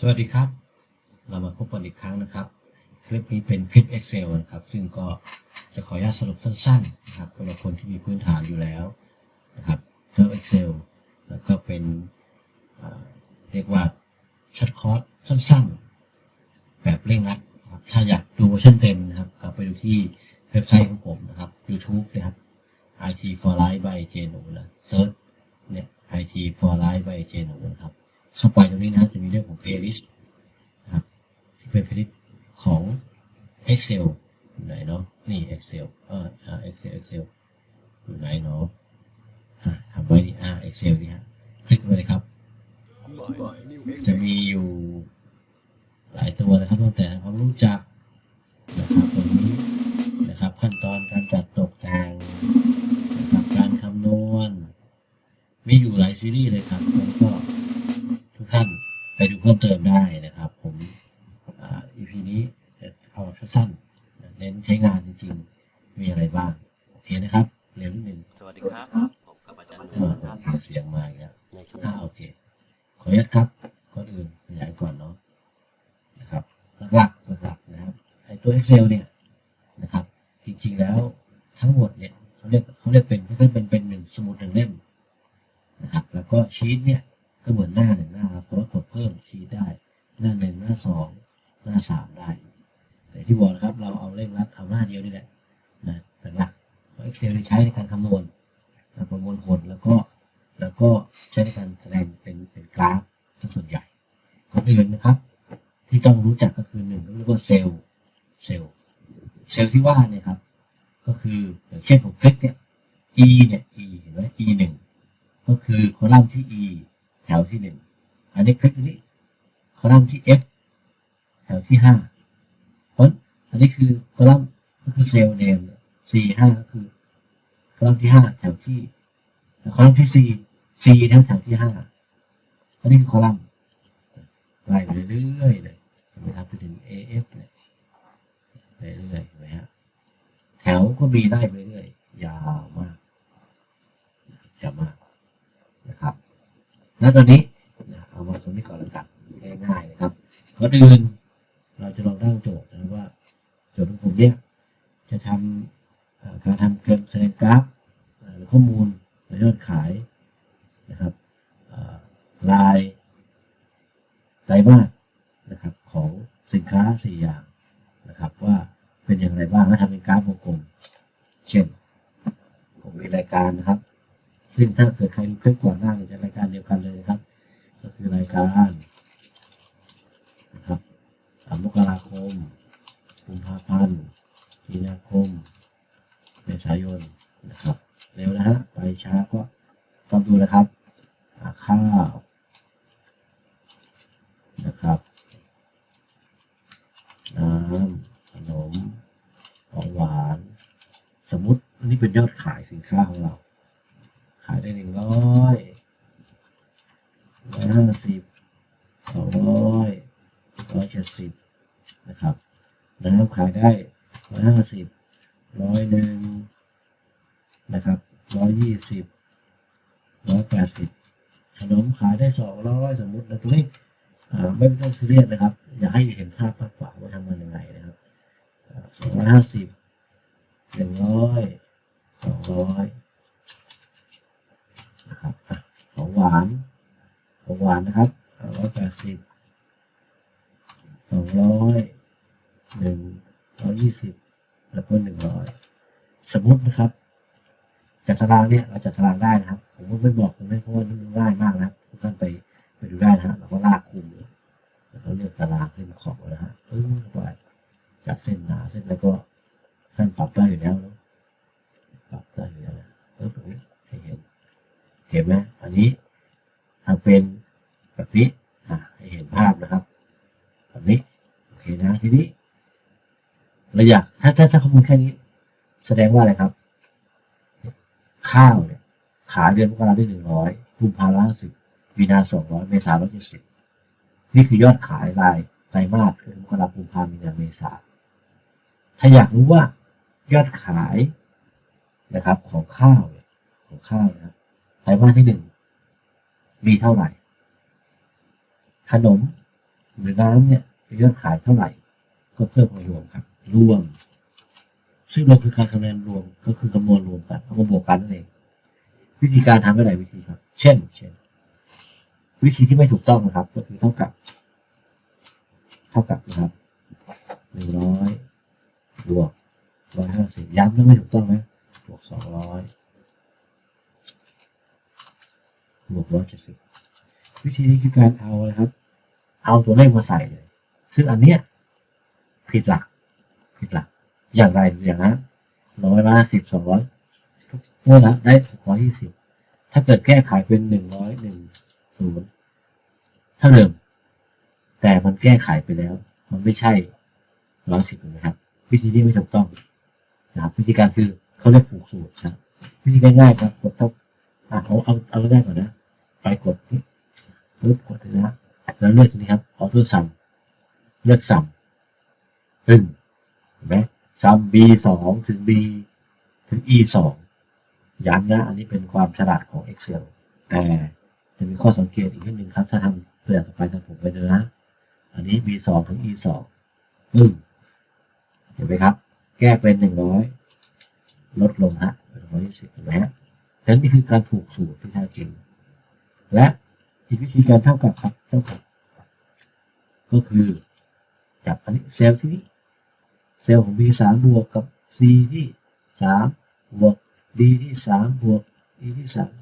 สวัสดีครับ เรามาพบกันอีกครั้งนะครับ คลิปนี้เป็นคลิป Excel นะครับ ซึ่งก็จะขออนุญาตสรุปสั้นๆนะครับสำหรับคนที่มีพื้นฐานอยู่แล้วนะครับเทอร์ Excel แล้วก็เป็นเรียกว่าชัดคอร์สสั้นๆ แบบเร่งรัดนะครับถ้าอยากดูเวอร์ชันเต็มนะครับกลับไปดูที่เว็บไซต์ของผมนะครับ YouTube นะครับ IT for Life by j หนูนะเซิร์ชเนี่ย IT for Life by j หนูนะครับ เข้าไปตรงนี้นะจะมีเรื่องของ playlist นะครับที่เป็น playlist ของ Excel อยู่ไหนเนาะนี่ Excel เอออ่า Excel Excel อยู่ไหนเนาะอ่าทำไว้นี่อ่า Excel นี่ฮะคลิกไปเลยครับ จะมีอยู่หลายตัวนะครับตั้งแต่ความรู้จักนะครับตรงนี้นะครับขั้นตอนการจัดตกแต่งนะครับการคำนวณมีอยู่หลายซีรีส์เลยครับแล้วก็ พิ่มเติมได้นะครับ ผมอ่า EP นี้จะเอาสั้นๆเน้นใช้งานจริงๆ มีอะไรบ้าง โอเคนะครับเร็วนิดนึงสวัสดีครับผมกับอาจารย์อ่านะครับโอเคเสียงมาอีกแล้วในช่วงอ่าโอเค ขออนุญาตครับก่อนอื่นขยายก่อนเนาะนะครับหลักๆหลักๆนะครับไอ้ตัว Excel เนี่ยนะครับ จริงๆแล้วทั้งหมดเนี่ยเขาเรียกเขาเรียกเป็นก็เป็นเป็นหนึ่งสมุดหนึ่งเล่มนะครับ แล้วก็ชีตเนี่ยก็เหมือนหน้าหนึ่งหน้าครับเพิ่มชีตได้หน้าหนึ่งหน้าสองหน้าสามได้ แต่ที่บอกนะครับเราเอาเร่งรัดเอาหน้าเดียวนี่แหละนะหลักเพราะ Excel เนี่ยใช้ในการคำนวณประมวลผลแล้วก็แล้วก็ใช้ในการแสดงเป็นเป็นกราฟส่วนใหญ่ก่อนอื่นนะครับ ที่ต้องรู้จักก็คือหนึ่งเรียกว่าเซลล์เซลล์เซลล์ที่ว่าเนี่ยครับ ก็คืออย่างเช่นผมคลิกเนี่ย e เนี่ย e เห็นไหม e หนึ่งก็คือคอลัมน์ที่ e แถวที่หนึ่งันนี้คลิกอันนี้คอลัมน์ที่ f แถวที่ห้าเพราะอันนี้คือคอลัมน์ก็คือเซลล์เนม c ห้าก็คือคอลัมน์ที่ห้าแถวที่คอลัมน์ที่ C C นะแถวที่ห้าอันนี้คือคอลัมน์ไล่ไปเรื่อยๆเลยนไหมครับไปถึง A F เนี่ยไปเรื่อยๆเห็นไหมฮะแถวก็มีไล่ไปเรื่อยๆยาวมากยาวมากนะครับ แล้วตอนนี้ เอามาตรงนี้ก่อนแล้วกันง่ายๆนะครับก่อนอื่นเราจะลองตั้งโจทย์นะว่า โจทย์ของผมเนี่ยจะทำเอ่อการทำเกินแสดงกราฟหรือข้อมูลยอดขายนะครับอ่ารายไตรมาสนะครับของสินค้าสี่อย่างนะครับ ว่าเป็นอย่างไรบ้างและทำเป็นกราฟวงกลม เช่น ผมมีรายการนะครับ ซึ่งถ้าเกิดใครดูคลิปก่อนหน้าจะรายการเดียวกันเลยนะครับ คือรายการนะครับอ่ามกราคมกุมภาพันธ์มีนาคมเมษายนนะครับเร็วนะฮะไปช้าก็ต้องดูนะครับหาข้าวนะครับน้ำขนมของหวาน สมมติอันนี้เป็นยอดขายสินค้าของเรา ขายได้หนึ่งร้อยร้อย ห้าสิบสองร้อยร้อยเจ็ดสิบนะครับน้ำขายได้ร้อยห้าสิบร้อยหนึ่งนะครับร้อยยี่สิบร้อยแปดสิบขนมขายได้สองร้อยสมมตินะตัวเลขไม่ต้องซีเรียสนะครับ อยากให้เห็นภาพมากกว่าว่าทำงานยังไงนะครับสองร้อยห้าสิบหนึ่งร้อยสองร้อยนะครับของหวาน หวานนะครับร้อยแปดสิบสองร้อยหนึ่งร้อยยี่สิบแล้วก็หนึ่งร้อยสมมตินะครับจากตารางเนี่ยเราจัดตารางได้นะครับ ผมก็ไม่บอกคุณไม่เพราะว่ามันง่ายมากนะทุกท่านไปไปดูได้นะฮะเราก็ลากคุมเลยแล้วก็เลือกตารางเส้นขอบนะฮะปึ้งไปจัดเส้นหนาเส้นแล้วก็ท่านปรับได้อยู่แล้วปรับได้อยู่แล้วนะเออตรงนี้ให้เห็นเห็นไหมอันนี้ทำเป็นแบบนี้อะให้เห็นภาพนะครับแบบนี้โอเคนะทีนี้เรา อยากถ้าถ้าถ้าข้อมูลแค่นี้ แสดงว่าอะไรครับ ข้าวเนี่ยขายเดือนมกราได้หนึ่งร้อยกุมภาพันธ์สิบมีนาสองร้อยเมษาร้อยเจ็ดสิบนี่คือยอดขายรายไตรมาสคือมกรากุมภาพันธ์มีนาเมษาถ้าอยากรู้ว่ายอดขายนะครับของข้าวของข้าวนะครับไตรมาสที่หนึ่งมีเท่าไหร่ ขนมหรือน้ำเนี่ยยอดขายเท่าไหร่ ก็เพิ่มมารวมครับ รวม ซึ่งรวมคือการคำนวณรวมก็คือคำนวณรวมกันเอามาบวกกันนั่นเองวิธีการทำได้หลายวิธีครับ เช่น เช่น วิธีที่ไม่ถูกต้องนะครับ ก็คือเท่ากับ เท่ากับนะครับหนึ่งร้อยบวกร้อยห้าสิบย้ำแล้วไม่ถูกต้องนะบวกสองร้อยบวกร้อยเจ็ดสิบวิธีนี้คือการเอานะครับ เอาตัวเลขมาใส่เลย ซึ่งอันเนี้ยผิดหลัก ผิดหลักอย่างไรอย่างนั้นร้อยละสิบสองร้อยเมื่อละได้หกร้อยยี่สิบถ้าเกิดแก้ไขเป็นหนึ่งร้อยหนึ่งศูนย์เท่าเดิม แต่มันแก้ไขไปแล้ว มันไม่ใช่ร้อยสิบนะครับ วิธีนี้ไม่ถูกต้องนะครับวิธีการคือเขาเรียกผูกสูตรนะครับวิธีง่ายๆครับกดเท่าอะเอาเอาเอาง่ายก่อนนะ ไปกดนี่ปึ๊บกดเลยนะแล้วเลือกตรงนี้ครับออโต้ซัมเลือกซัมปึ้ง เห็นไหมซัม b สองถึง b ถึง e สองย้ำนะ อันนี้เป็นความฉลาดของ Excel แต่จะมีข้อสังเกตอีกนิดนึงครับ ถ้าทำตัวอย่างต่อไปทำผมไปเลยนะอันนี้ b สองถึง e สองปึ้งเห็นไหมครับ แก้เป็นหนึ่งร้อยลดลงฮะเป็นร้อยยี่สิบเห็นไหมฮะฉะนั้นนี่คือการผูกสูตรที่แท้จริง และอีกวิธีการเท่ากับครับเท่ากับ ก็คือจับอันนี้เซลล์ที่นี้ เซลล์ของ B สามบวกกับ C ที่สามบวก D ที่สามบวก E ที่สาม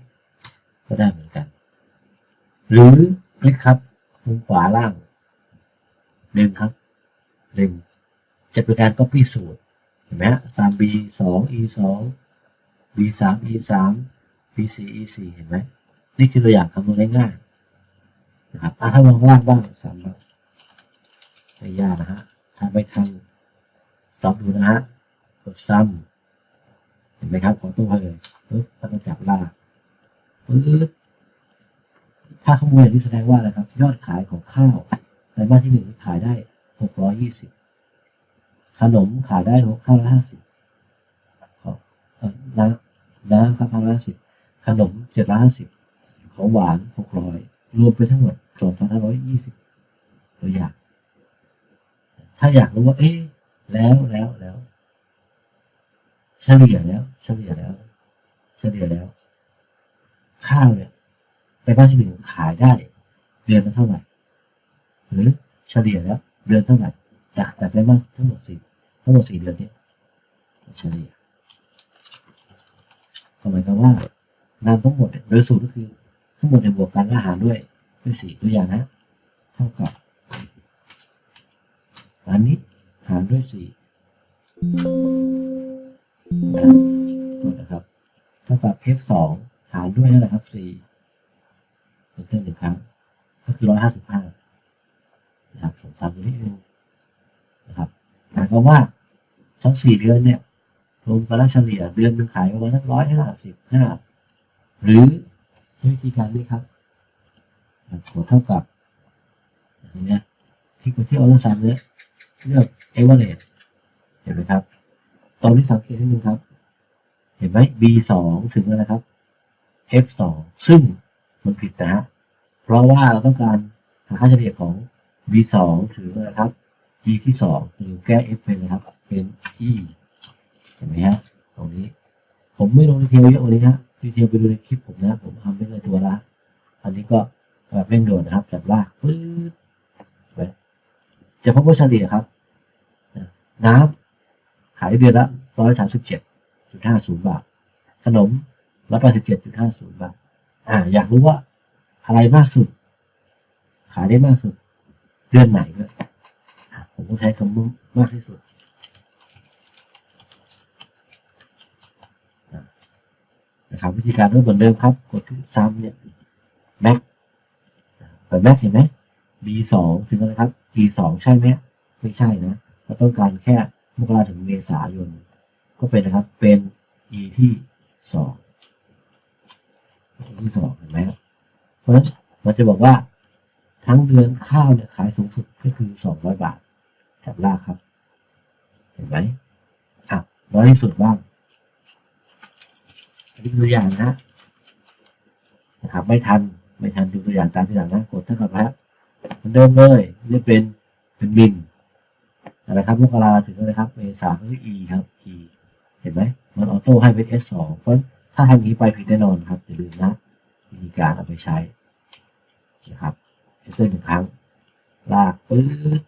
ก็ได้เหมือนกัน หรือคลิกครับมุมขวาล่างหนึ่งครับหนึ่งจะเป็นการ copy สูตรเห็นไหมฮะสาม B สอง E สอง B สาม E สาม B สี่ E สี่เห็นไหมนี่คือตัวอย่างคำนวณง่ายๆนะครับถ้ามองล่างบ้างสามครับไม่ยากนะฮะถ้าไม่ทัน ลองดูนะฮะกดซ้ำเห็นไหมครับ ขอตัวเลยปึ๊บแล้วก็จับลากปึ๊บถ้าขโมยอย่างนี้แสดงว่าอะไรครับ ยอดขายของข้าวในบ้านที่หนึ่งขายได้หกร้อยยี่สิบขนมขายได้หกห้าร้อยห้าสิบน้ำน้ำครับห้าร้อยห้าสิบขนมเจ็ดร้อยห้าสิบของหวานหกร้อยรวมไปทั้งหมดสองพันห้าร้อยยี่สิบตัวอย่าง ถ้าอยากรู้ว่า เอ๊ะ แล้วแล้วแล้วเฉลี่ยแล้ว เฉลี่ยแล้ว เฉลี่ยแล้ว ข้าวเนี่ยในบ้านที่หนึ่งขายได้เดือนละเท่าไหร่ หรือเฉลี่ยแล้วเดือนเท่าไหร่จากจากได้มากทั้งหมดสี่ทั้งหมดสี่เดือนเนี่ยเฉลี่ยหมายความว่านำทั้งหมดโดยสูตรก็คือ ทั้งหมดในบวกกันและหารด้วยด้วยสี่ตัวอย่างนะ เท่ากับอันนี้ หารด้วยสี่นะครับกดนะครับเท่ากับ f สองหารด้วยนั่นแหละครับสี่เป็นเท่าหนึ่งครั้ง ก็คือร้อยห้าสิบห้านะครับผมทำตรงนี้เองนะครับหมายความว่าทั้งสี่เดือนเนี่ยรวมกันแล้วเฉลี่ยเดือนหนึ่งขายประมาณสักร้อยห้าสิบห้าหรือวิธีการนี้ครับหัวเท่ากับอย่างเนี้ยที่ไปที่ออโต้ซัมเนี่ย เลือกเอเวอเรสเห็นไหมครับ ตอนนี้สังเกตนิดนึงครับ เห็นไหม B สองถึงอะไรครับ F สองซึ่งมันผิดนะฮะ เพราะว่าเราต้องการหาค่าเฉลี่ยของ B สองถึงอะไรครับ E ที่สองหรือแก้ F เป็นนะครับ เป็น E เห็นไหมฮะ ตรงนี้ ผมไม่ลงดีเทลเยอะกว่านี้ฮะดีเทลไปดูในคลิปผมนะ ผมทำไปเลยตัวละ อันนี้ก็แบบเร่งด่วนนะครับจับลากปื๊ดไปจะพบว่าเฉลี่ยครับ น้ำขายเดือนละร้อยสามสิบเจ็ดจุดห้าศูนย์บาท ขนมร้อยแปดสิบเจ็ดจุดห้าศูนย์บาท อ่า อยากรู้ว่าอะไรมากสุด ขายได้มากสุด เดือนไหนก็อะผมต้องใช้คำว่ามากที่สุดนะครับวิธีการก็เหมือนเดิมครับ กดที่ซ้ำเนี่ยแม็กเปิดแม็กเห็นไหม B สองถึงอะไรครับ P สองใช่ไหมไม่ใช่นะ เราต้องการแค่มกราถึงเมษายน ก็เป็นนะครับ เป็น E ที่สอง E ที่สองเห็นไหมเพราะฉะนั้นมันจะบอกว่าทั้งเดือนข้าวเนี่ยขายสูงสุดก็คือสองร้อยบาทแถบล่างครับ เห็นไหมอะน้อยที่สุดบ้างอันนี้ตัวอย่างนะนะครับ ไม่ทันไม่ทันดูตัวอย่างตามที่หลังนะกดเท่ากับแล้วเหมือนเดิมเลยนี่เป็นเป็นมิล อะไรครับมกราถึงอะไรครับ เมษาก็คือ e ครับ e เห็นไหมมันออโต้ให้เป็น s สองเพราะถ้าทำอย่างนี้ไปผิดแน่นอนครับอย่าลืมนะวิธีการเอาไปใช้นะครับ enter หนึ่งครั้ง ลากปื๊ด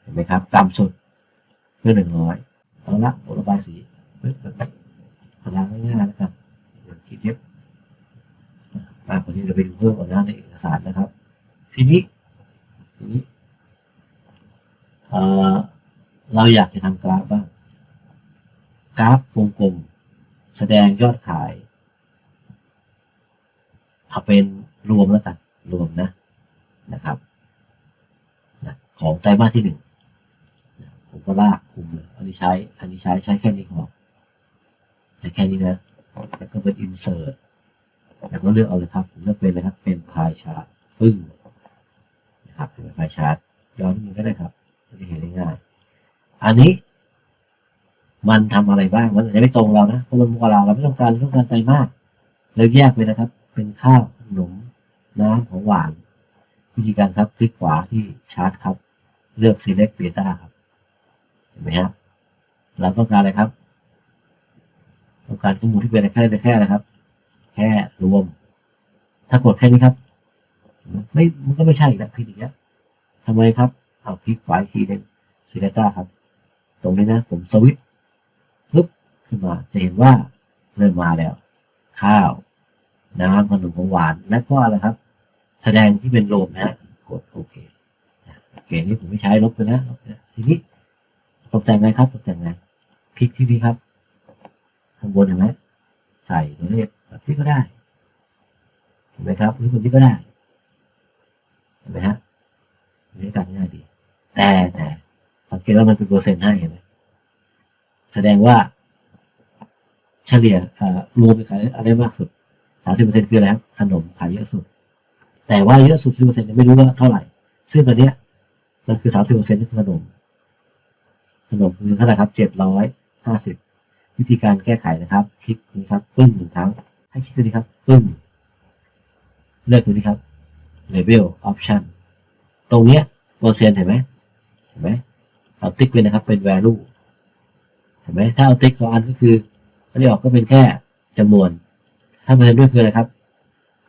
เห็นไหมครับ ต่ำสุดเพื่อหนึ่งร้อยเอาละบทระบายสีปึ๊บแบบนี้พลังง่ายๆแล้วกันคิดเยอะมากกว่านี้เราไปดูเพิ่มเอาหน้าในเอกสารนะครับ ทีนี้ทีนี้ เเราอยากจะทำกราฟบ้าง กราฟวงกลม แสดงยอดขายเอาเป็นรวมแล้วกันรวมนะนะครับนะของไตรมาสที่หนึ่งนะผมก็ลากคุมเลยอันนี้ใช้ อันนี้ใช้ใช้แค่นี้พอใช้แค่นี้นะ แล้วก็เป็น insert แล้วก็เลือกเอาเลยครับผมเลือกเป็นเลยครับเป็นพายชาร์ตปึ้งนะครับเป็นไฟชาร์ตย้อนนิดนึงก็ได้ครับ เห็นง่ายอันนี้ มันทำอะไรบ้าง มันอาจจะไม่ตรงเรานะเพราะมันมกราเราไม่ต้องการเราต้องการไตรมาสเราแยกไปนะครับ เป็นข้าวขนมน้ำของหวาน วิธีการครับคลิกขวาที่ชาร์ตครับ เลือก select data ครับ เห็นไหมครับเราต้องการอะไรครับต้องการข้อมูลที่เป็นแค่แค่อะครับ แค่รวม ถ้ากดแค่นี้ครับ ไม่มันก็ไม่ใช่อีกแล้วผิดอีกแล้วทำไมครับ เอาคลิกขวาอีกทีหนึงซีเลต้าครับ ตรงนี้นะผมสวิตปึ๊บขึ้นมาจะเห็นว่าเริ่มมาแล้ว ข้าว น้ำขนมของหวานและก็อะไรครับ แสดงที่เป็นโลมนะกดโอเคโอเคนี่ผมไม่ใช้ลบไปนะลบไปนะทีนี้ตกแต่งไงครับตกแต่งไงคลิกที่นี่ครับข้างบนเห็นไหมใส่ตัวเลขแบบนี้ก็ได้เห็นไหมครับหรือคนนี้ก็ได้เห็นไหมฮะอันนี้การง่ายดี แต่แต่สังเกตว่ามันเป็นเปอร์เซ็นต์ให้เห็นไหมแสดงว่า เฉลี่ยรวมไปขายอะไรมากสุดสามสิบเปอร์เซ็นต์คืออะไรครับขนมขายเยอะสุด แต่ว่าเยอะสุดสิบเปอร์เซ็นต์ไม่รู้ว่าเท่าไหร่ ซึ่งตอนเนี้ย มันคือสามสิบเปอร์เซ็นต์คือขนม ขนมคือเท่าไหร่ครับเจ็ดร้อยห้าสิบวิธีการแก้ไขนะครับ คลิกนี้ครับปึ้งหนึ่งครั้ง ให้คลิกตัวนี้ครับปึ้งเลือกตัวนี้ครับ Label Option ตรงเนี้ยเปอร์เซ็นต์เห็นไหม ห็นไหมเอาติ๊กไปนะครับเป็น value เห็นไหมถ้าเอาติ๊กสองอันก็คืออันนี้ออกก็เป็นแค่จำนวนถ้าเปอร์เซ็นต์ด้วยคืออะไรครับ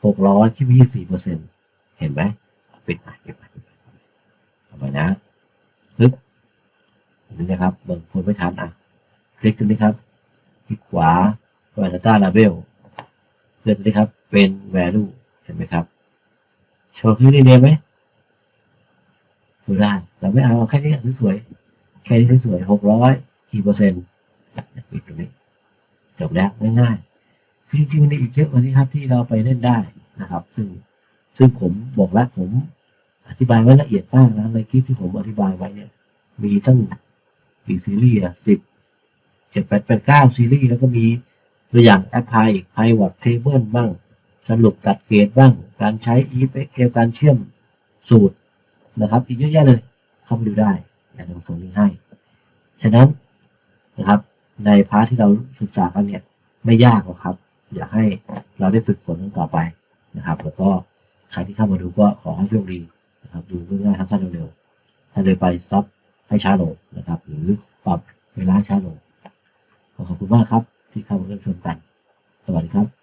หกร้อยคิดยี่สี่เปอร์เซ็นต์เห็นไหมเปิดไปปิดไปปิดไปเอาไปนะปึ๊บเห็นไหมนะครับบิ่งคนไม่ทันอะคลิกตรงนี้ครับคลิกขวาเปิด Data Label เลือกตรงนี้ครับเป็น value เห็นไหมครับโชว์ขึ้นนี่เดียวไหม ดูได้เราไม่เอาแค่นี้สวยแค่นี้สวยหกร้อยกี่เปอร์เซ็นต์ปิดตรงนี้จบแล้วง่ายๆคือจริงๆมันมีอีกเยอะกว่านี้ครับที่เราไปเล่นได้นะครับ ซึ่งซึ่งผมบอกแล้วผมอธิบายไว้ละเอียดมากนะในคลิปที่ผมอธิบายไว้เนี่ย มีตั้งกี่ซีรีส์อะสิบเจ็ดแปดแปดเก้าซีรีส์แล้วก็มีตัวอย่างแอปพลายอีก pivot table บ้าง สรุปตัดเกรดบ้าง การใช้ if excel การเชื่อมสูตร นะครับอีกเยอะแยะเลยเข้าไปดูได้อย่าลงส่งลิงก์ให้ ฉะนั้นนะครับในพาร์ทที่เราศึกษากันเนี่ยไม่ยากหรอกครับ อยากให้เราได้ฝึกฝนกันต่อไปนะครับ แล้วก็ใครที่เข้ามาดูก็ขอให้โชคดีนะครับดูง่ายๆสั้นเร็วๆถ้าเลยไปซับให้ช้าลงนะครับ หรือปรับเวลาช้าลงขอขอบคุณมากครับที่เข้ามาเริ่มชมกัน สวัสดีครับ